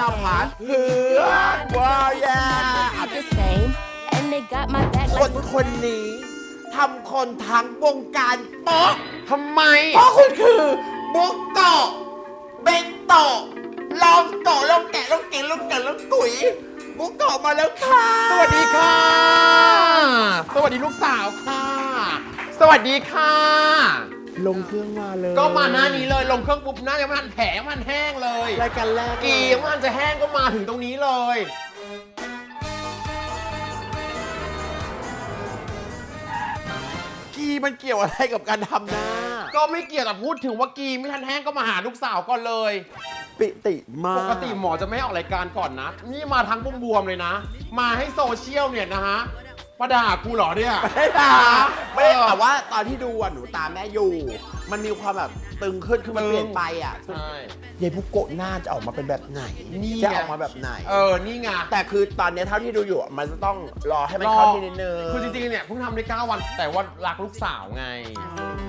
ลพัฒน์เฮือนว้าวแย่ the same, and they got my back คน like คนนี้ทำคนทั้งวงการโป๊ะทำไม เพราะคุณคือบุ๊กโกะเบนโตะลองโกะลองแกะลองเกะลองแกะลองตุ๋ยบุ๊กโกะมาแล้วค่ะสวัสดีค่ะ สวัสดีลูกสาวค่ะ สวัสดีค่ะ ลงเครื่องมาเลยก็มาหน้านี้เลยลงเครื่องปุ๊บหน้ายังไมันแผลยังไมันแห้งเลยรายการแรกกียังไมันจะแห้งก็มาถึงตรงนี้เลย กีมันเกี่ยวอะไรกับการทำหน้า ก็ไม่เกี่ยวกับพูดถึงว่ากีไม่ทันแห้งก็มาหาลูกสาวก่อนเลย ปิติมากปกติหมอจะไม่ให้ออกรายการก่อนนะ นี่มาทั้งบวมๆเลยนะ มาให้โซเชียลเนี่ยนะฮะ มาด่ากูเหรอเนี่ย ไม่ได้ด่าไม่ได้เออแต่ว่าตอนที่ดูอะหนูตามแม่อยู่ มันมีความแบบตึงขึ้นคือมันตึงเปลี่ยนไปอะใช่ยายพุกโกะหน้าจะออกมาเป็นแบบไหนนี่จะไงออกมาแบบไหน เออ นี่ไงแต่คือตอนเนี้ยเท่าที่ดูอยู่อะมันจะต้องรอให้มันเข้าที่นิดนึงคือจริงๆ เนี่ยเพิ่งทำได้ 9 วัน แต่ว่ารักลูกสาวไง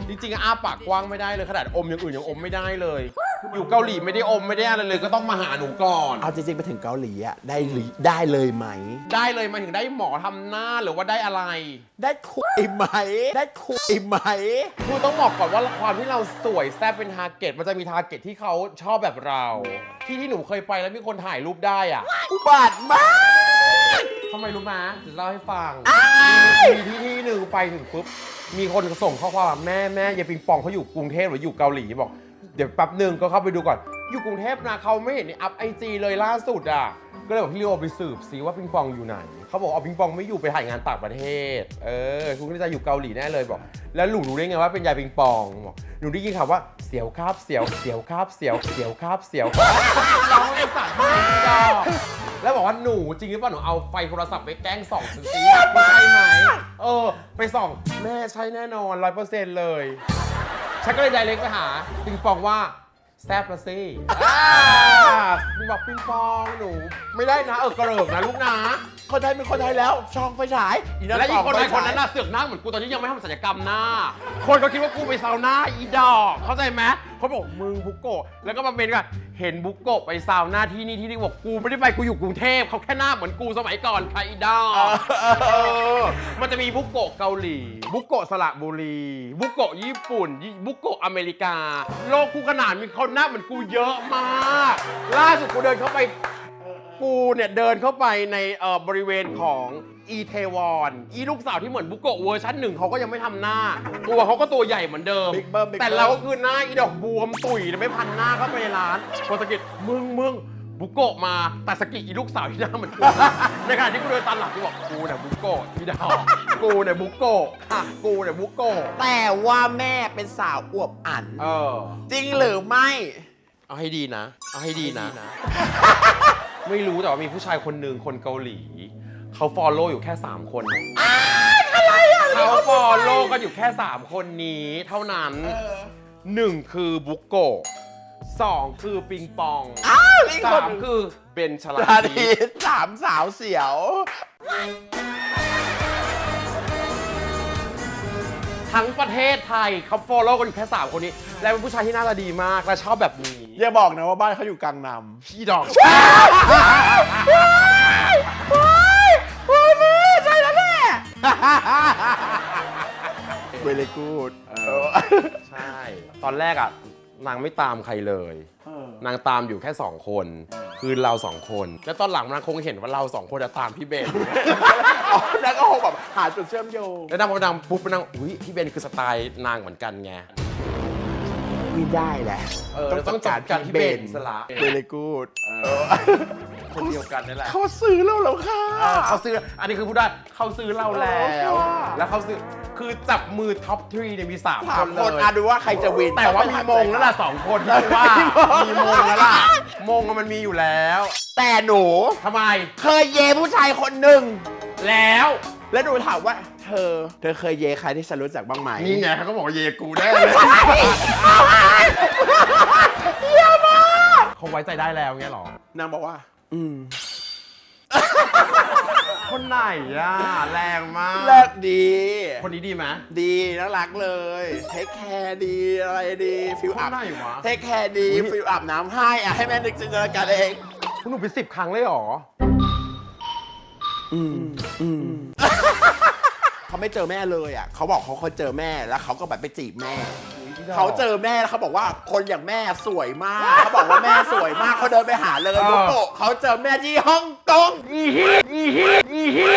จริงๆอ้าปากกว้างไม่ได้เลยขนาดอมอย่างอื่นยังอมไม่ได้เลย อยู่เกาหลีไม่ได้อมไม่ได้อะไรเลย ก็ต้องมาหาหนูก่อน เอาจริงๆไปถึงเกาหลีอะได้หรือได้เลยไหม ได้เลยมาถึงได้หมอทำหน้าหรือว่าได้อะไร ได้คุยไหม ได้คุยไหม คือต้องบอกก่อนว่าความที่เราสวยแซ่บเป็นทาร์เก็ตมันจะมีทาร์เก็ตที่เขาชอบแบบเรา ที่ที่หนูเคยไปแล้วมีคนถ่ายรูปได้อะอุบาทมาก ทำไมรู้ไหมเดี๋ยวเล่าให้ฟังมีที่ที่หนึ่งไปถึงปุ๊บ มีคนส่งข้อความมาแม่แม่ยายปิงปองเขาอยู่กรุงเทพหรืออยู่เกาหลีบอก เดี๋ยวแป๊บหนึ่งก็เข้าไปดูก่อน อยู่กรุงเทพนะเขาไม่เห็นในอัพไอจีเลยล่าสุดอะ ก็เลยบอกพี่ลีโอไปสืบซิว่าปิงปองอยู่ไหน เขาบอกเอาปิงปองไม่อยู่ไปถ่ายงานต่างประเทศ เออ คุณก็จะอยู่เกาหลีแน่เลยบอก แล้วหนูรู้ได้ไงว่าเป็นยายปิงปองบอกหนูได้ยินข่าวว่าเสียวคาบเสียวเสียวคาบเสียวเสียวคาบเสียวร้องเป็นสัตว์ไม่ได้แล้วบอกว่าหนูจริงหรือเปล่าหนูเอาไฟโทรศัพท์ไปแกล้งส่องสิใช่ไหมเออ ไปส่องแม่ใช่แน่นอนร้อยเปอร์เซ็นต์เลย ฉันก็เลยไดเรกไปหา ปิงปองว่า แซบละสิอ่าบอกปิงปองหนู ไม่ได้นะ เออกระเริกนะลูกนะคนไทยเป็นคนไทยแล้วช่องไฟฉายและอีกคนใดส่งคนนั้นน่ะเสือกหน้าเหมือนกูตอนนี้ยังไม่ทำศัลยกรรมหน้า คนก็คิดว่ากูไปซาวน่าอีดอก เข้าใจไหม เขาบอกมึงบุกโกะแล้วก็มาเป็นกันเห็นบุกโกะไปซาวน่าที่นี่ที่นี่บอกกูไม่ได้ไปกูอยู่กรุงเทพเขาแค่หน้าเหมือนกูสมัยก่อนค่ะอีดอกเออมันจะมีบุกโกะเกาหลี บุกโกะสระบุรี บุกโกะญี่ปุ่น บุกโกะอเมริกา โลกคู่ขนานมีคนหน้าเหมือนกูเยอะมาก ล่าสุดกูเดินเข้าไป กูเนี่ยเดินเข้าไปในเอ่อบริเวณของอีเทวอนอีลูกสาวที่เหมือนบุกโกะเวอร์ชันหนึ่งเขาก็ยังไม่ทำหน้า ตัวเขาก็ตัวใหญ่เหมือนเดิมบิ๊กเบิ้มบิ๊กแต่เราก็คือหน้าอีดอกบวมตุ๋ยไม่พันหน้าเข้าไปในร้านคนสะกิดมึงมึงบุกโกะมาแต่สะกิดอีลูกสาวที่หน้าเหมือนกูในขณะที่กูเดินตามหลังกูบอกกูเนี่ยบุกโกะอีดอกกูเนี่ยบุกโกะค่ะกูเนี่ยบุกโกะแต่ว่าแม่เป็นสาวอวบอัน เออ จริงหรือไม่ เอาให้ดีนะ เอาให้ดีนะ ไม่รู้แต่ว่ามีผู้ชายคนหนึ่งคนเกาหลี เขาฟอลโล่อยู่แค่ 3 คนอะไรอะเขาฟอลโล่กันอยู่แค่ 3 คนนี้เท่านั้นหนึ่งคือบุกโกะสองคือปิงปองอ้าวนี่คสานมคือเบนชลาราทีดีสามสาวเสียว ทั้งประเทศไทยเขาฟอลโล่กันอยู่แค่3คนนี้ และเป็นผู้ชายที่หน่าตาดีมาก และชอบแบบนี้อย่าบอกนะว่าบ้านเขาอยู่กลางนำพี่ดอกใช่แล้วแม่เวลกูดใช่ ตอนแรกอะ นางไม่ตามใครเลย นางตามอยู่แค่ 2 คน คือเราสองคน แล้วตอนหลังนางคงเห็นว่าเราสองคนจะตามพี่เบนอ๋อแล้วก็คงแบบ หาจุดเชื่อมโยงแล้วนางพอนางปุ๊บนางอุ้ยพี่เบนคือสไตล์นางเหมือนกันไง ไม่ได้แหละเออต้องจัดการที่เบนสละเวลกูดคนเดียวกันนี่แหละเขาซื้อเราแล้วค่ะ เออเขาซื้อ อันนี้คือพูดได้เขาซื้อเราแล้วเออค่ะแล้วเขาซื้อ คือจับมือท็อปทรีเนี่ยมีสามสาคมนคเลนยอะดูว่าใครจะวินแต่ว่ามีมงแล้วล่ะสองคนที่ว่า มีมงแล้วล่ะ มงมันมีอยู่แล้วแต่หนู ทำไม เคยเยผู้ชายคนหนึ่งแล้ว แล้วหนูถามว่า เธอ เธอเคยเยใครที่ฉันรู้จักบ้างไหมนี่ไงเขาก็บอกว่าเยกูได้เลยเขาไว้ใจได้แล้วเงี้ยเหรอนางบอกว่า อืม คนไหนอะแรงมากเลิกดี คนนี้ดีไหม ดีน่ารักเลยเทคแคร์ดีอะไรดีฟิลคอันพไหนวะ เทคแคร์ดีอุ๊ยฟิลอาบน้ำให้อะให้แม่นึกจินตนาการเองคุณหนูไปสิบครั้งเลยเหรอ เขาไม่เจอแม่เลยอะเขาบอกเขาเคยเจอแม่แล้วเขาก็แบบไปจีบแม่ เขาเจอแม่แล้วเขาบอกว่าคนอย่างแม่สวยมาก เขาบอกว่าแม่สวยมากเขาเดินไปหาเลยเออบุโกะเขาเจอแม่ที่ฮ่องกงอีฮีอีฮีอีฮี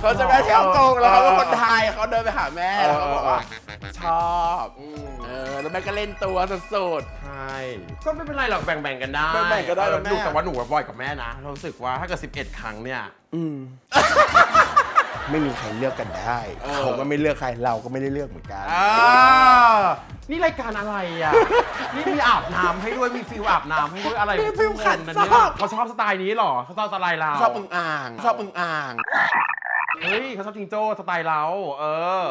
เขาเจอแม่ที่ฮ่องกงแล้วเขาเป็นคนไทยเขาเดินไปหาแม่แล้วเขาบอกว่า ชอบเออแล้วแม่ก็เล่นตัวสุด ใช่ก็ไม่เป็นไรหรอกแบ่งๆกันได้แบ่งๆกันได้เออนะแม่ดูแต่ว่าหนูอะบ่อยกับแม่นะเรารู้สึกว่าถ้าเกิด11 ครั้งเนี่ยๆอืม ไม่มีใครเลือกกันได้เออเขาก็ไม่เลือกใครเราก็ไม่ได้เลือกเหมือนกัน อ่านี่รายการอะไรอะ นี่มีอาบน้ำให้ด้วย มีฟิลอาบน้ำให้ด้วยอะไรมีฟิลขัดนะซเนี่ยอก เขาชอบสไตล์นี้เหรอเขาชอบสไตล์เรา ชอบอึงอ่าง ชอบอึงอ่าง เฮ้ยเขาชอบจิงโจ้สไตล์เรา เออ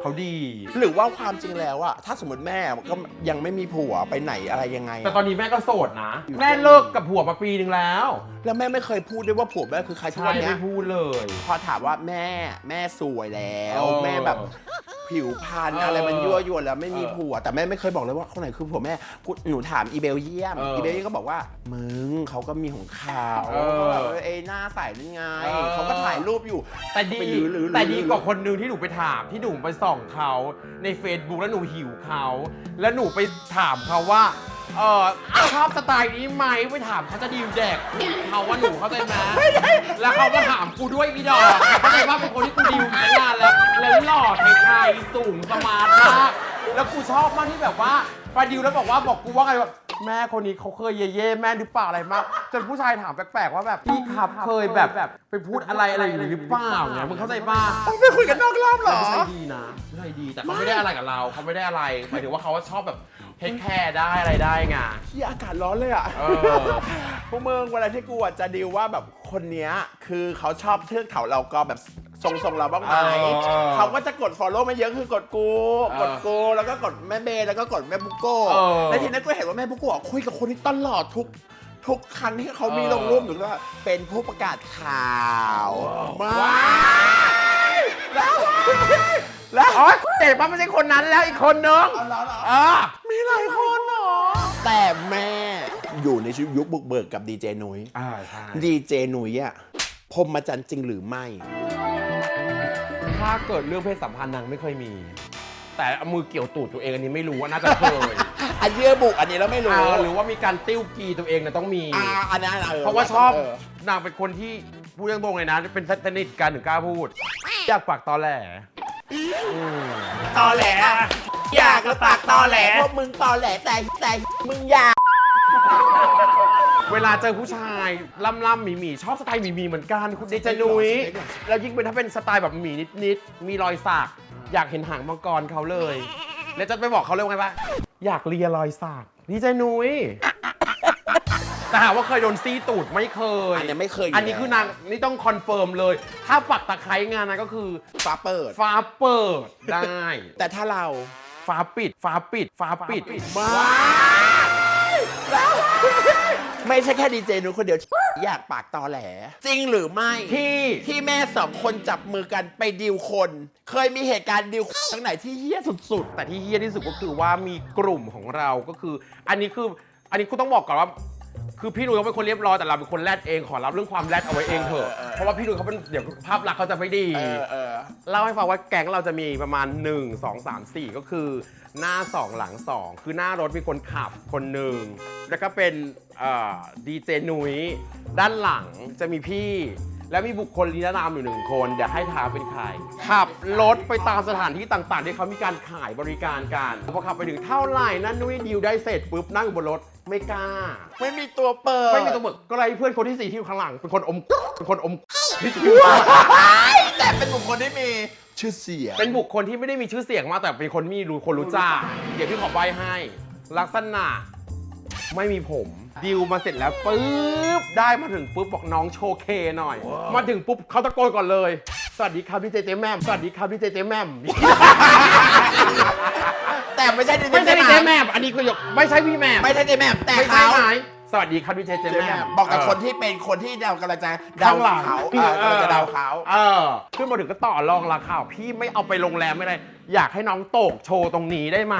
เขาดี หรือว่าความจริงแล้วอะถ้าสมมติแม่ก็ยังไม่มีผัวไปไหนอะไรยังไงแต่ตอนนี้แม่ก็โสดนะ แม่เลิกกับผัวมาปีหนึ่งแล้วแล้วแม่ไม่เคยพูดด้วยว่าผัวแม่คือใครทุกใช่วันเนี้ไม่ยพูดเลย พอถามว่าแม่แม่สวยแล้ว เออ แม่แบบ ผิวพรรณเออออะไรมันยั่วยวนแล้วไม่มีเออผัว แต่แม่ไม่เคยบอกเลยว่าคนไหนคือผัวแม่กูหนูถามอีเบลเยียมเอออีอีเบลเยียมก็บอกว่ามึงเขาก็มีของเขาเออเขาแบบว่าเอ้ยหน้าใสนั่นไงเออ เขาก็ถ่ายรูปอยู่ แต่ดีไปหรือหรือแต่ดีกว่าคนหนึงที่หนูไปถามที่หนูไปส่องเขาใน Facebook แล้วหนูหิวเขา แล้วหนูไปถามเขาว่า เออชอบสไตล์นี้ไหมไปถามเขาจะดีลแดกเขาว่าหนูเข้าใจไหมแล้วเขาก็ถามกูด้วยอีดอกเข้าใจว่าเป็นคนที่กูดีลมาตั้งนานแล้วแล้วหล่อไทยๆสูงสมาร์ทมากแล้วกูชอบมากที่แบบว่าไปดิวแล้วบอกว่าบอกกูว่าไงแบบแม่คนนี้เขาเคยเย่เย่ๆแม่หรือเปล่าอะไรมาก จนผู้ชายถามแปลกๆว่าแบบพี่ครับเคยแบบแบบไปพูดอะไรอะไรอย่างนี้หรือเปล่าเนี่ยมึงเข้าใจป่ะไม่คุยกันนอกรอบเหรอไม่ใช่ดีนะไม่ใช่ดีแต่เขาไม่ได้อะไรกับเราเขาไม่ได้อะไรหมายถึงว่าเขาชอบแบบ เทคแคร์ได้อะไรได้ไง ที่อากาศร้อนเลยอะ เออ พวกมึงเวลาที่กูอะจะดีลว่าแบบคนเนี้ย คือเขาชอบเทือกเขาเราก็แบบทรงๆเราบ้างไหมเออเออเขาก็จะกด follow มาเยอะคือกดกูเออกดกู แล้วก็กดแม่เบย์แล้วก็กดแม่บุกโก้เออแล้วทีนั้นก็เห็นว่าแม่บุกโก้อะคุยกับคนนี้ตลอดทุกทุกครั้งที่เขามีลงรูปหรือว่าเป็นผู้ประกาศข่าวมาแล้ว แล้วอ๋อแต่ป้าไม่ใช่คนนั้นแล้วอีกคนนึงเอาแล้วเหรอเออมีหลายคนเหรอแต่แม่อยู่ในชีวิตยุคบุกเบิกกับดีเจนุ้ยอ่าใช่ดีเจนุ้ยอะพรหมจรรย์จริงหรือไม่ ถ้าเกิดเรื่องเพศสัมพันธ์นางไม่เคยมี แต่เอามือเกี่ยวตูดตัวเองอันนี้ไม่รู้ว่าน่าจะเคยอันเยื่อบุอันนี้เราไม่รู้อ่าหรือว่ามีการติ้วกีตัวเองเนี่ยต้องมี อ่าอันนั้นออเพราะว่าชอบเนางเป็นคนที่พูดตรงๆเลยนะ เป็นสนิทกันถึงกล้าพูด อยากปากตอแหลอืม ตอแหลอยากระปากตอแหลพวกมึงตอแหลแต่แต่มึงอยากเวลาเจอผู้ชายล่ำล่ำๆหมีหมีๆชอบสไตล์หมีหมีๆเหมือนกันคุณเดจนุ้ยแล้วยิ่งเป็นถ้าเป็นสไตล์แบบหมีนิดๆมีรอยสักอยากเห็นหางมังกรเขาเลย แล้วจะไปบอกเขาเลยว่าไงว่าอยากเลียรอยสักดีใจนุ้ย แต่ถามว่าเคยโดนซีตูดไม่เคย อันนี้ไม่เคยยู่อันนี้คือนางนี่ต้องคอนเฟิร์มเลย ถ้าปักตะไคร้งานนั้นก็คือฟ้าเปิด ฟ้าเปิดได้แต่ถ้าเราฟ้าปิดฟ้าปิดฟ้าปิดมาไม่ใช่แค่ดีเจนุ้ยคนเดียวที่อยากปากตอแหล จริงหรือไม่ ที่ ที่แม่สองคนจับมือกันไปดิวคน เคยมีเหตุการณ์ดิวทั้งไหนที่เฮี้ยสุด แต่ที่เฮี้ยที่สุดก็คือว่ามีกลุ่มของเราก็คือ อันนี้คืออันนี้กูต้องบอกก่อนว่า คือพี่หนุ่ยเขาเป็นคนเรียบร้อยแต่เราเป็นคนแรดเองขอรับเรื่องความแรดเอาไว้เองเถอะเพราะว่าพี่หนุ่ยเขาเป็นเดี๋ยวภาพลักษณ์เขาจะไม่ดีๆเออเออเล่าให้ฟังว่าแก๊งเราจะมีประมาณ 1 2 3 4 ก็คือหน้า 2 หลัง 2 คือหน้ารถมีคนขับคนหนึ่งแล้วก็เป็นดีเจนุ้ยด้านหลังจะมีพี่ และมีบุคคลนิรนามอยู่หนึ่งคนอยากให้ทามเป็นใครขับรถไปตามสถานที่ต่างๆ ที่เขามีการขายบริการกันพอขับไปถึงเท่าไหร่นั่นนุ้ยดีลได้เสร็จปุ๊บนั่งอยู่บนรถไม่กล้า ไม่มีตัวเปิด ไม่มีตัวเบิกก็เลยเพื่อนคนที่สี่ที่อยู่ข้างหลัง เป็นคนอม เป็นคนอมแต่เป็นบุคคลที่มีชื่อเสียง เป็นบุคคลที่ไม่ได้มีชื่อเสียงมากแต่เป็นคนมีรู้คนรู้จักเดี๋ยวพี่ขอใบให้ ลักษณะ ไม่มีผมดิวมาเสร็จแล้วปุ๊บได้มาถึงปุ๊บบอกน้องโชว์เคหน่อย มาถึงปุ๊บเขาตะโกนก่อนเลย สวัสดีครับพี่เจเจแม่มสวัสดีครับพี่เจเจแม่มแต่ไม่ใช่ดีเจไม่ใช่พี่เจแม่แม่มอันนี้คือไม่ใช่พี่แม่มไม่ใช่เจแม่แต่ไม่ใช่เขาไหมสวัสดีครับพี่เจเจเจแม่แม่มบอกกับเคนที่เป็นคนที่เรากำลังจะเดาข้างหลังเขาเออกำลังจะเดาเขา เออขึ้นมาถึงก็ต่อรองราคาพี่ไม่เอาไปโรงแรมไม่ได้ อยากให้น้องโตกโชว์ตรงนี้ได้ไหม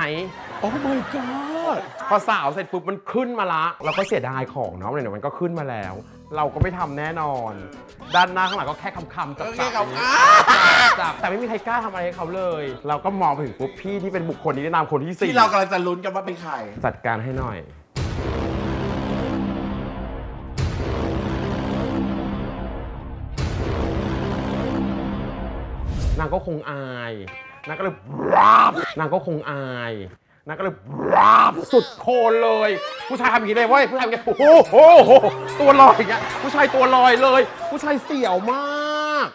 โอ้ my god พอสาวเสร็จปุ๊บมันขึ้นมาละ เราก็เสียดายของเนาะไหนๆมันก็ขึ้นมาแล้ว เราก็ไม่ทำแน่นอน ด้านหน้าข้างหลังก็แค่คำๆจับโอๆเคครับอย่างนี้อ่าจับแต่ไม่มีใครกล้าทำอะไรให้เขาเลย เราก็มองไปถึงปุ๊บพี่ที่เป็นบุคคลนี้นามคนที่สี่ที่เรากำลังจะลุ้นกันว่าเป็นใคร จัดการให้หน่อย นางก็คงอาย นางก็เลยราบนางก็คงอายนางก็เลยราบสุดโคนเลย ผู้ชายทำอย่างนี้เลยเว้ยผู้ชายทำอย่างนี้โอ้โหตัวลอยอย่างเงี้ยผู้ชายตัวลอยเลย ผู้ชายเสี่ยวมาก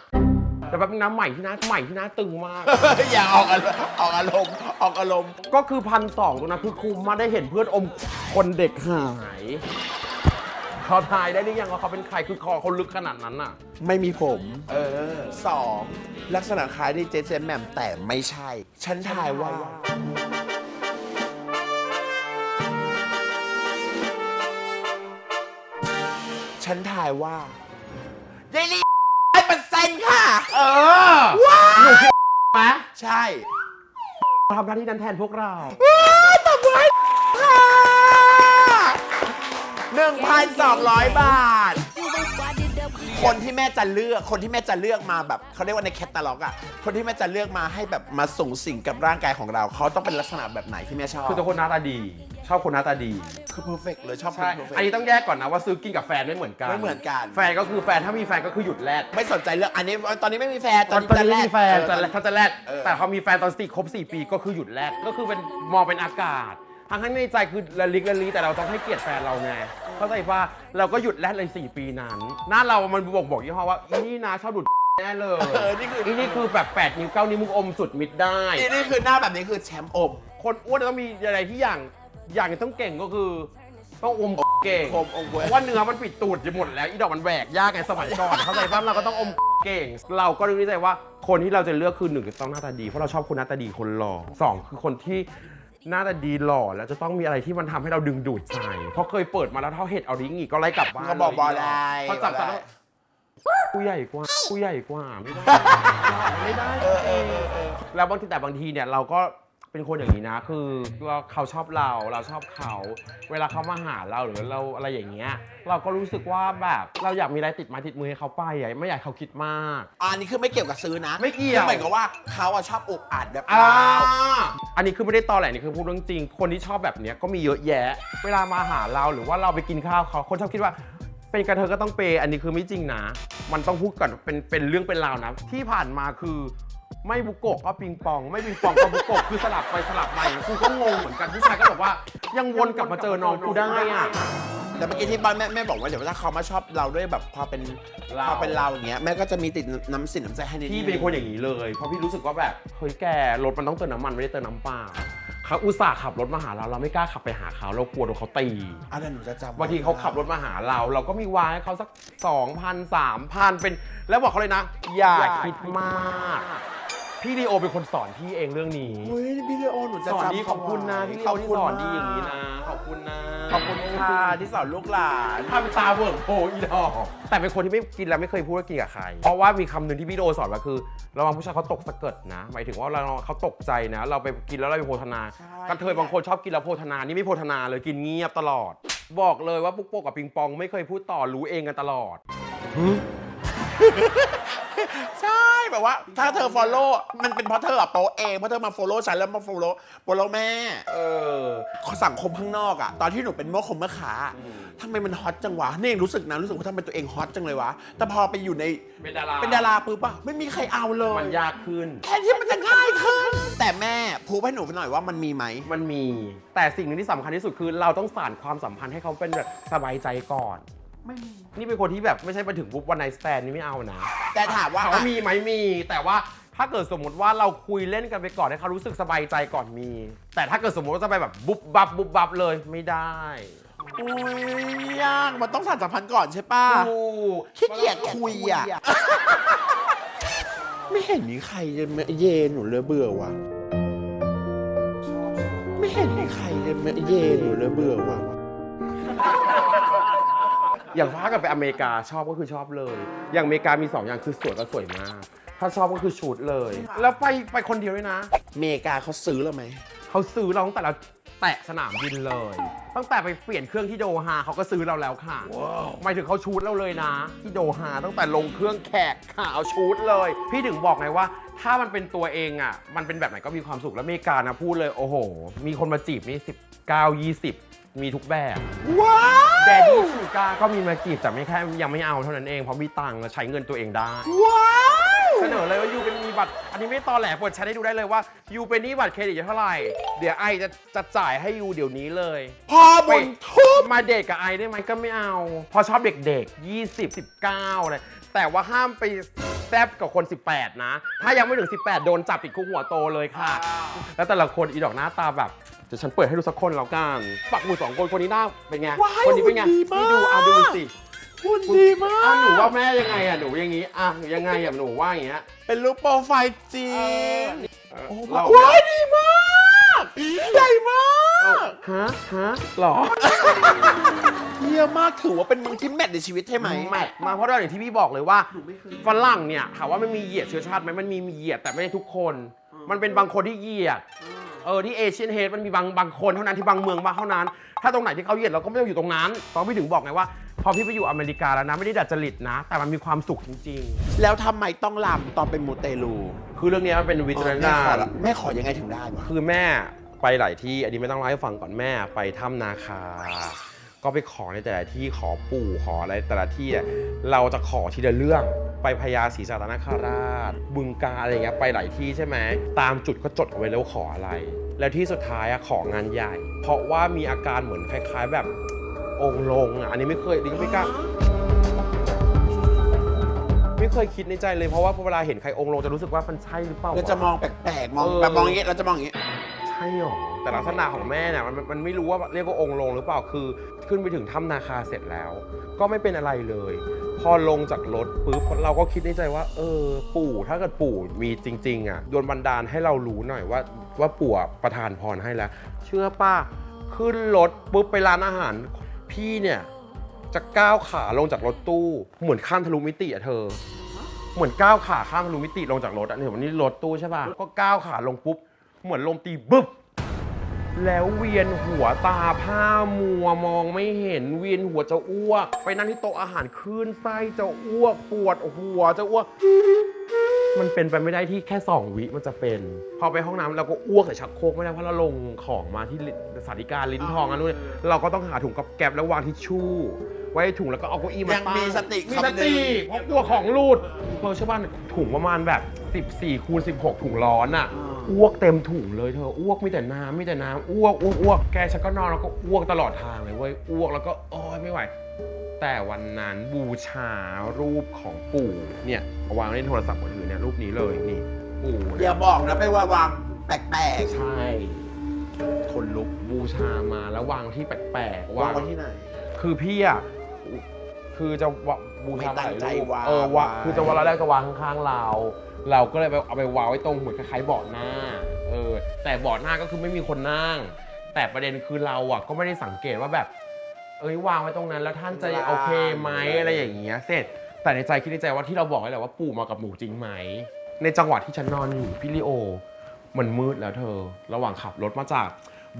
แต่แบบน้ำใหม่ที่หน้าใหม่ที่หน้าตึงมาก อย่าออกอารมณ์ออกอารมณ์ออกอารมณ์ก็คือพันสองตรงนั้นคือคุมมาได้เห็นเพื่อนอมคนเด็กหาย เขาทายได้หรือยังว่าเขาเป็นใครคือคอเขาลึกขนาดนั้นน่ะ ไม่มีผม เออสองลักษณะคล้ายดีเจเจแหม่มแต่ไม่ใช่ ฉันทายว่า ฉันทายว่ายายลีร้อยเปอร์เซ็นต์ค่ะ เออว้าหนูคิดไหมใช่ทำหน้าที่นั้นแทนพวกเราตบมือให้ค่ะ หนึ่งพันสองร้อยบาท You ain't wadded up. คนที่แม่จะเลือกคนที่แม่จะเลือกมาแบบเขาเรียกว่าในแคตตาล็อกอะคนที่แม่จะเลือกมาให้แบบมาส่งสิ่งกับร่างกายของเราเขาต้องเป็นลักษณะแบบไหนที่แม่ชอบคือตัวคนหน้าตาดี ชอบคนหน้าตาดีคือเพอร์เฟกเลยชอบคนใช่เพอร์เฟกอันนี้ต้องแยกก่อนนะว่าซื้อกินกับแฟนไม่เหมือนกันไม่เหมือนกัน แฟนก็คือแฟนถ้ามีแฟนก็คือหยุดแลดไม่สนใจเรื่องอันนี้ตอนนี้ไม่มีแฟนตอนตอนนี้ไม่มีแฟนเออจะแลดถ้าจะแลดเออแต่พอมีแฟนตอนสี่ครบสี่ปีก็คือหยุดแลดก็คือเป็นมองเป็นอากาศ ทั้งที่ในใจคือละลิกละลีแต่เราต้องให้เกียรติแฟนเราไง เข้าใจป่ะเราก็หยุดแลดเลยสี่ปีนั้น หน้าเรามันบอกบอกยี่ห้อว่าอีนี่นะชอบดูดแน่เลยเออนี่คืออีนี่คือแบบแปดนิ้วเก้านิ้วมึงอมสุดมิดได้ นี่นี่คือหน้าแบบนี้คือแชมป์อมคนอ้วนต้องมีอะไรที่อย่างอย่างหนึ่งต้องเก่งก็คือ ต้องอมเก่งอมอมเว้ยเพราะว่าเนื้อมันปิดตูดจะหมดแล้วอีดอกมันแหวกยากไงสมัยก่อน เข้าใจป่ะเราก็ต้องอมเก่ง เราก็รู้ใจว่าคนที่เราจะเลือกคือหนึ่งต้องหน้าตาดี เพราะเราชอบคนหน้าตาดีคนหล่อสองคือคนที่ หน้าตาดีหล่อแล้วจะต้องมีอะไรที่มันทำให้เราดึงดูดใจเพราะเคยเปิดมาแล้วเท่าเห็ดเอาดิ้งอีกก็ไล่กลับบ้านก็บอกบอเลยได้พอจับจับได้กูใหญ่กว่ากูใหญ่กว่าไม่ได้ไม่ได้แล้วบางทีแต่บางทีเนี่ยเราก็ เป็นคนอย่างนี้นะ คือเราเขาชอบเราเราชอบเขา เวลาเขามาหาเราหรือเราอะไรอย่างเงี้ย เราก็รู้สึกว่าแบบเราอยากมีอะไรติดไมาติดมือให้เขาไปอะไม่อยากให้เขาคิดมาก อันนี้คือไม่เกี่ยวกับซื้อนะไม่เกี่ยว คือหมายกับว่าเขาอะชอบอุกอัดแบบอ่าเราอันนี้คือไม่ได้ตอแหลนี่คือพูดเรื่องจริง คนที่ชอบแบบเนี้ยก็มีเยอะแยะ เวลามาหาเราหรือว่าเราไปกินข้าวเขาคนชอบคิดว่า เป็นกระเทยก็ต้องเปย์อันนี้คือไม่จริงนะ มันต้องพูดก่อนเป็นเป็นเรื่องเป็นราวนะ ที่ผ่านมาคือ ไม่บุโกะก็ปิงปอง ไม่ปิงปองก็บุโกะคือสลับไปสลับมากูก็งงเหมือนกันผู้ชายก็แบบว่า ยังวนกลับมาเจอน้องกูได้อะแต่เมื่อกี้ที่บ้านแม่แม่บอกว่าเดี๋ยวถ้าเขามาชอบเราด้วยแบบความเป็นเรา ความเป็นเราอย่างเงี้ยแม่ก็จะมีติดน้ำสินน้ำใจให้นิดนึง พี่เป็นคนอย่างนี้เลย เพราะพี่รู้สึกว่าแบบเฮ้ยแกรถมันต้องเติมน้ำมันไม่ได้เติมน้ำเปล่าเขาอุตส่าห์ขับรถมาหาเราเราไม่กล้าขับไปหาเขาเรากลัวโดนเขาตี อันนั้นหนูจะจำไว้บางทีเขาขับรถมาหาเรา เราก็มีวางให้เขาสัก 2,000 3,000 เป็น แล้วบอกเขาเลยนะ อย่าคิดมาก พี่ดีโอเป็นคนสอนพี่เองเรื่องนี้ เฮ้ยพี่เลโอหนูจะสอนจำดีขอบคุณนะพี่ดีโอที่สอนดีอย่างนี้นะ ขอบคุณนะขอบคุณค่ะที่สอนลูกหลานทำตาเบิกโพอีดอกแต่เป็นคนที่ไม่กินแล้วไม่เคยพูดว่ากินกับใคร เพราะว่ามีคำหนึ่งที่พี่ดีโอสอนว่าคือระวังผู้ชายเขาตกสะเกิดนะ หมายถึงว่าเราเขาตกใจนะ เราไปกินแล้วเราไปโพธนากันเทยบางคนชอบกินแล้วโพธนานี่ไม่โพธนาเลยกินเงียบตลอด บอกเลยว่าปุ๊กโป๊กกับปิงปอง ไม่เคยพูดต่อรู้เองกันตลอด ใช่แบบว่า ถ้าเธอ follow มันเป็นเพราะเธออะโปะเองเพราะเธอมา follow ฉันแล้วมา follow follow แม่ เออ สังคมข้างนอกอะตอนที่หนูเป็นโมอคมเมื่อขาทำไมมันฮอตจังวะนี่เองรู้สึกนะรู้สึกว่าทำไมตัวเองฮอตจังเลยวะ แต่พอไปอยู่ในเป็นดาราเป็นดาราปุ๊บอะไม่มีใครเอาเลยมันยากขึ้นแทนที่มันจะง่ายขึ้น แต่แม่พูดให้หนูไปหน่อยว่ามันมีไหมมันมี แต่สิ่งหนึ่งที่สำคัญที่สุดคือ เราต้องสานความสัมพันธ์ให้เขาเป็นแบบสบายใจก่อน ไม่มี นี่เป็นคนที่แบบไม่ใช่ไปถึงปุ๊บวันไนสแตนนี่ไม่เอานะแต่ถามว่าถามว่ามีไหมมี แต่ว่าถ้าเกิดสมมติว่าเราคุยเล่นกันไปก่อนให้เขารู้สึกสบายใจก่อนมี แต่ถ้าเกิดสมมติว่าจะไปแบบบุบบับบุบบับเลยไม่ได้อุ้ยยากมันต้องสานสัมพันธ์ก่อนใช่ป่ะถูกขี้เกียจคุยอะไม่เห็นมีใครจะมาเยนหนูเลยเบื่อว่ะ ไม่เห็นมีใครจะมาเยนหนูเลยเบื่อว่ะ อย่างถ้าเกิดไปอเมริกาชอบก็คือชอบเลย อย่างอเมริกามีสองอย่างคือสวยกับสวยมาก ถ้าชอบก็คือชุดเลย แล้วไปไปคนเดียวด้วยนะ เมกาเขาซื้อเราไหม เขาซื้อเราตั้งแต่เราแตะสนามบินเลย ตั้งแต่ไปเปลี่ยนเครื่องที่โดฮาเขาก็ซื้อเราแล้วค่ะ หมายถึงเขาชูดเราเลยนะ ที่โดฮาตั้งแต่ลงเครื่องแขกค่ะเอาชูดเลย พี่ถึงบอกไงว่า ถ้ามันเป็นตัวเองอะ มันเป็นแบบไหนก็มีความสุขแล้วอเมริกานะพูดเลยโอ้โห มีคนมาจีบนี่19 20 มีทุกแบบ ว้าวแดดดี้ชูกาก็มีมาจีบแต่ไม่แค่ยังไม่เอาเท่านั้นเองเพราะมีตังค์ใช้เงินตัวเองได้ ว้าวเสนอเลยว่ายูเป็นมีบัตร อันนี้ไม่ตอแหลเปิดแชทให้ดูได้เลยว่ายูเป็นหนี้บัตรเครดิตเท่าไหร่ เดี๋ยวไอจะจะจ่ายให้ยูเดี๋ยวนี้เลย พอบนทุบมาเด็กกับไอได้ไหมก็ไม่เอา พอชอบเด็กๆ 20 19เลยแต่ว่าห้ามไปแซบกับคน 18 นะ ถ้ายังไม่ถึง 18 โดนจับติดคุกหัวโตเลยค่ะ แล้วแต่ละคนอีดอกหน้าตาแบบ เดี๋ยวฉันเปิดให้ดูสักคนแล้วกัน ปักหมูสองคนคนนี้หน้าเป็นไง ว้ายคนนี้เป็นไงหุ่นดีมาก นี่ดูอะดูสิคุณดีมาอะกหนูว่าแม่ยังไงอะหนูอย่างงี้อะยังไงอะหนูว่าอย่างเงี้ยเป็นรูปโปรไฟล์จริงโอ้ว้าวว้ายดีมากใหญ่มากฮะฮะหรอ เยี่ยมมากถือว่าเป็นมึงที่แมทในชีวิตใช่ไหม แมทมาเพราะเราอย่างที่พี่บอกเลยว่าฝรั่งเนี่ยถามว่ามันมีเหยียดเชื้อชาติไหมมันมีมีเหยียดแต่ไม่ใช่ทุกคน มันเป็นบางคนที่เหยียด เออที่เอเชียนเฮดมันมีบางบางคนเท่านั้นที่บางเมืองบางเท่านั้น ถ้าตรงไหนที่เขาเหยียดเราก็ไม่ต้องอยู่ตรงนั้นตอนพี่ถึงบอกไงว่า พอพี่ไปอยู่อเมริกาแล้วนะไม่ได้ดัดจริตนะ แต่มันมีความสุขจริง แล้วทำไมต้องลำตอนเป็นมูเตลูๆ คือเรื่องเนี้ยมันเป็นวิจารณแม่ญาขอณละแม่ขอยังไงถึงได้วะ คือแม่ไปหลายที่อันนี้ไม่ต้องเล่าให้ฟังก่อนแม่ไปถ้ำนาคา ก็ไปขอในแต่ละที่ขอปู่ขออะไรแต่ละที่อะเราจะขอทีละเรื่องไปพญาศรีสัตนคราช บึงกาฬอะไรเงี้ยไปหลายที่ใช่ไหมตามจุดก็จดเอาไว้แล้ววาขออะไร แล้วที่สุดท้ายอะของานใหญ่ เพราะว่ามีอาการเหมือนคล้าย ๆ แบบองค์ลงอะอันนี้ไม่เคยดิไม่กล้าไม่เคยคิดในใจเลยเพราะว่าเวลาเห็นใครองค์ลงจะรู้สึกว่ามันใช่หรือเปล่าเราวะ จะมองแปลกๆ มองเออ แบบมองอย่างเงี้ยเราจะมองอย่างเงี้ยใช่หรอ แต่ลักษณะของแม่เนี่ยมันมันไม่รู้ว่าเรียกว่าองค์ลงหรือเปล่าคือ ขึ้นไปถึงถ้ำนาคาเสร็จแล้ว ก็ไม่เป็นอะไรเลย พอลงจากรถปุ๊บเราก็คิดในใจว่า เออ ปู่ถ้าเกิดปู่มีจริง ๆ อะโดนบันดาลให้เรารู้หน่อยว่า ว่าปู่ประทานพรให้แล้ว เชื่อป้าขึ้นรถปุ๊บไปร้านอาหาร พี่เนี่ยจะก้าวขาลงจากรถตู้ เหมือนข้ามทะลุมิติอะเธอ เหมือนก้าวขาข้ามทะลุมิติลงจากรถอะเนี่ยวันนี้รถตู้ใช่ป่ะก็ก้าวขาลงปุ๊บ เหมือนลมตีบึ๊บ แล้วเวียนหัวตาผ้ามัวมองไม่เห็นเวียนหัวจะอ้วก ไปนั่งที่โต๊ะอาหารคลื่นไส้จะอ้วกปวดหัวจะอ้วก มันเป็นไปไม่ได้ที่แค่2วิมันจะเป็น พอไปห้องน้ำเราก็อ้วกแต่ชักโครกไม่ได้เพราะเราลงของมาที่ลิ้นสาธิการลิ้นทองอันนู้นเราก็ต้องหาถุงกับแกบแล้ววางทิชชู่ ไว้ในถุงแล้วก็เอาเก้าอี้มายังตั้งมีสติมีคำสหนึ่ติง เพราะกลัวของรูดเพราะชาวบ้านถุงประมาณแบบ 14คูณ16 ถุงร้อนอะอ้ วกเต็มถุงเลยเธออ้วกมีแต่น้ำมีแต่น้ำอ้วกอ้วกอ้วกแกฉันก็นอนแล้วก็อ้วกตลอดทางเลยเว้ยอ้วกแล้วก็โอ้ยไม่ไหว แต่วันนั้นบูชารูปของปู่เนี่ยเอาวางในโทรศัพท์มือถือเนี่ยรูปนี้เลยนี่ปู่อเนี่ยย่าบอกนะไปว่าวางแปลกใช่คนลุกบูชามาแล้ววางที่แปลกๆ ๆวางไว้ที่ไหน คือพี่อะคือจะวะ บูชาไม่ตั้งใจถ่ายรูปวางเออวะไว้คือจะวันละแรกจะวางข้างๆเรา เราก็เลยไปเอาไปวางไว้ตรงเหมือนคล้ายๆเบาะหน้า เออ แต่เบาะหน้าก็คือไม่มีคนนั่ง แต่ประเด็นคือเราอะก็ไม่ได้สังเกตว่าแบบ เอ้ยวางไว้ตรงนั้นแล้วท่านจะโอเคไหมอะไรอย่างเงี้ย เสร็จ แต่ในใจคิดในใจว่าที่เราบอกไว้แหละว่าปู่มากับหนูจริงไหม ในจังหวะที่ฉันนอนอยู่พี่ลิโอ มันมืดแล้วเธอ ระหว่างขับรถมาจาก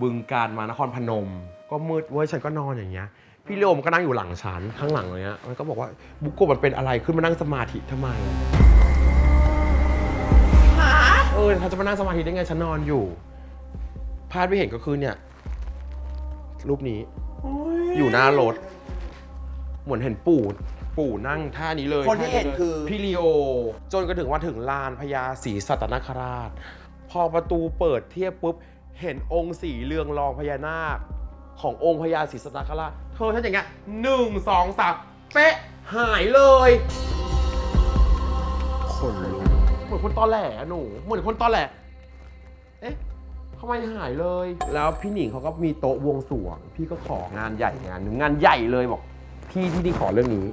บึงการมานครพนม ก็มืดเว้ยฉันก็นอนอย่างเงี้ย พี่ลิโอมันก็นั่งอยู่หลังฉันข้างหลังเลยเนี้ยมันก็บอกว่าบุกโกะมันเป็นอะไรขึ้นมานั่งสมาธิทำไมเออเขาจะมานั่งสมาธิได้ไงฉันนอนอยู่ภาพที่เห็นก็คือเนี่ย รูปนี้ อยู่หน้ารถ เหมือนเห็นปู่ปู่นั่งท่านี้เลยคนที่เห็นคือ พี่ลีโอ จนกระถึงว่าถึงลานพญาศรีสัตนคราช พอประตูเปิดเทียบปุ๊บ เห็นองค์สีเรืองรองพญานาค ขององค์พญาศรีสัตนคราชเธอท่านอย่างเงี้ยหนึ่งสองสามเป๊ะหายเลยคนลุกเหมือนคนตอแหลอะหนู เหมือนคนตอแหล เอ๊ะทำไมหายเลย แล้วพี่หนิงเขาก็มีโต๊ะบวงสรวง พี่ก็ของานใหญ่งานหนึ่งงานใหญ่เลยบอก พี่ที่นี่ขอเรื่องนี้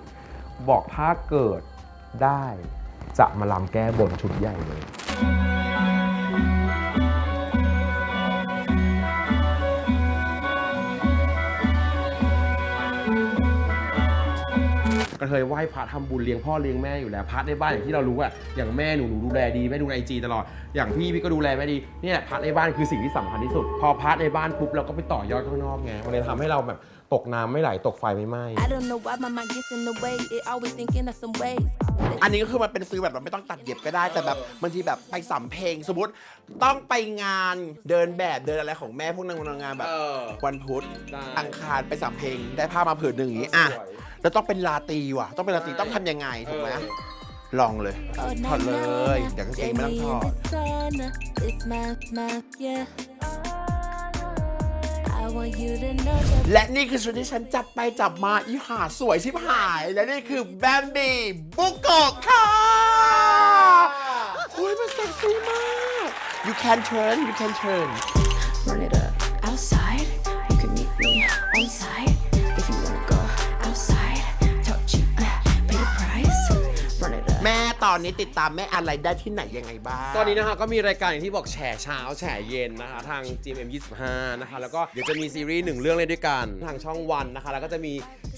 บอกถ้าเกิดได้จะมาลำแก้บนชุดใหญ่เลย กระเทยไหว้พระทำบุญเลี้ยงพ่อเลี้ยงแม่อยู่แล้วพระในบ้านอย่างที่เรารู้อะอย่างแม่หนูหนูดูแลดีแม่ดูในไอจีตลอด อย่างพี่พี่ก็ดูแลแม่ดีเนี่ยพระในบ้านคือสิ่งที่สำคัญที่สุด พอพระในบ้านปุ๊บเราก็ไปต่อยอดข้างนอกไงมันเลยทำให้เราแบบตกน้ำไม่ไหลตกไฟไม่ไหม้ I don't know why my mind gets in the way. It always thinking of some ways. อันนี้ก็คือมันเป็นฟิลแบบเราไม่ต้องตัดเย็บก็ได้แต่แบบบางทีแบบไปสำเพลงสมมติต้องไปงานเดินแบบเดินอะไรของแม่พวกนางนางงานแบบเออวันพุธได้อังคารไปสำเพลงได้ผ้ามาผืนหนึ่งอย่างนี้อะสวย แล้วต้องเป็นลาตรีว่ะ ต้องเป็นลาตรีต้องทำยังไงถูกไหมลองเลย Oh, ถอดเลยเดี๋ยวกางเกงไม่ต้องถอด It's my, my, yeah. I want you to know that และนี่คือชุดที่ฉันจับไปจับมาอีหาสวยชิบหาย และนี่คือแบมบี้บุกโกะค่ะโอ้ยมันเซ็กซี่มาก you can turn you can turn Run it up outside. You can meet me on site ตอนนี้ติดตามแม่อะไรได้ที่ไหนยังไงบ้าง ตอนนี้นะคะก็มีรายการอย่างที่บอกแฉเช้าแฉเย็นนะคะทาง GMM 25นะคะแล้วก็เดี๋ยวจะมีซีรีส์หนึ่งเรื่องเลยด้วยกัน ทางช่องวันนะคะ แล้วก็จะมี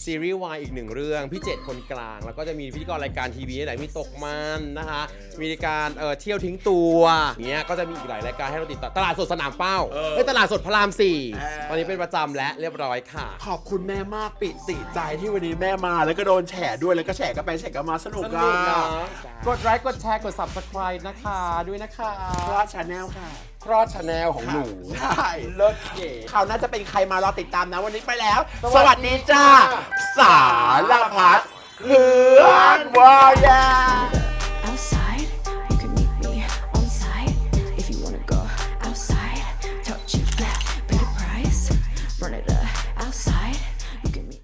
ซีรีส์วายอีกหนึ่งเรื่องพี่เจ็ดคนกลาง แล้วก็จะมีพิธีกรรายการทีวีไหนมีตกมันนะคะ มีการเอ่อเที่ยวทิ้งตัวเนี้ยก็จะมีอีกหลายรายการให้เราติดตามตลาดสดสนามเป้าเอ้ยตลาดสดพระรามสี่ตอนนี้เป็นประจำและเรียบร้อยค่ะ ขอบคุณแม่มากปิติใจที่วันนี้แม่มาแล้วก็โดนแฉด้วยแล้วก็แฉก็ไปแฉก็มาสนุกสอ่นุกนะะกดไลค์กดแชร์กด subscribe นะคะ ด้วยนะคะคลอดชาแนลค่ะ ครอดชาแนลของหนู ใช่เลิศเก๋ เขาวน่าจะเป็นใครมารอติดตามนะวันนี้ไปแล้ว สสวัวัสสดีดีจ้า จ้า สารพัดเพื่อนวายแย่